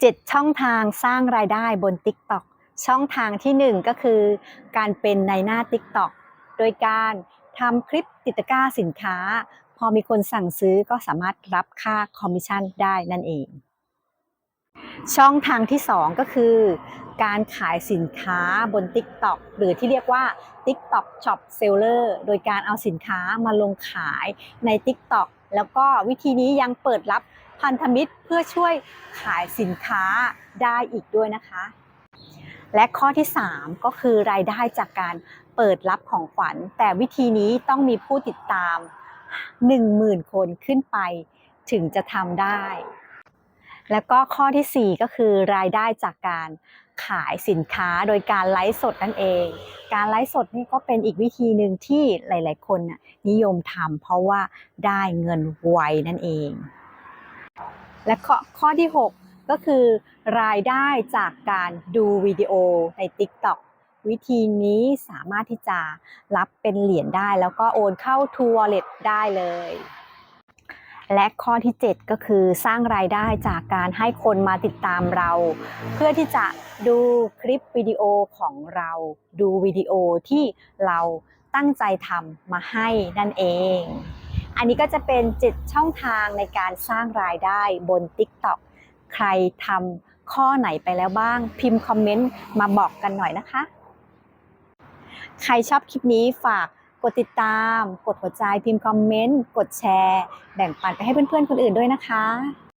7 ช่องทางสร้างรายได้บน TikTok ช่องทางทีหนึ่1 ก็คือการเป็นในหน้า TikTok โดยการทำคลิปติดตะกร้าสินค้า พอมีคนสั่งซื้อก็สามารถรับค่าคอมมิชชั่นได้นั่นเอง ช่องทางที่ 2 ก็คือ การขายสินค้าบน TikTok หรือที่เรียกว่า TikTok Shop Seller โดยการเอาสินค้ามาลงขายใน TikTok แล้วก็วิธีนี้ยังเปิดรับ พันธมิตรเพื่อช่วยขายสินค้าได้อีกด้วยนะคะ และข้อที่ 3 ก็คือรายได้จากการเปิดรับของขวัญ แต่วิธีนี้ต้องมีผู้ติดตาม 10,000 คนขึ้นไปถึงจะทำได้ แล้วก็ข้อทีสี่4 ก็คือรายได้จากการขายสินค้าโดยการไลฟ์สดนั่นเอง การไลฟ์สดนี่ก็เป็นอีกวิธีหนึ่งที่หลาย ๆ คนนิยมทำเพราะว่าได้เงินไวนั่นเอง และข้อข้อที่ 6 ก็คือรายได้จากการดูวิดีโอใน TikTok วิธีนี้สามารถที่จะรับเป็นเหรียญได้ แล้วก็โอนเข้า True Wallet ได้เลย และข้อที่ 7 ก็คือสร้างรายได้จากการให้คนมาติดตามเรา เพื่อที่จะดูคลิปวิดีโอของเรา ดูวิดีโอที่เราตั้งใจทำมาให้นั่นเอง อันนี้ก็จะเป็นจิตช่องทางในการสร้างรายได้บน TikTok ใครทำข้อไหนไปแล้วบ้าง พิมพ์คอมเมนต์มาบอกกันหน่อยนะคะ ใครชอบคลิปนี้ฝากกดติดตาม กดหัวใจพิมพ์คอมเมนต์ กดแชร์ แบ่งปันไปให้เพื่อนๆคนอื่นด้วยนะคะ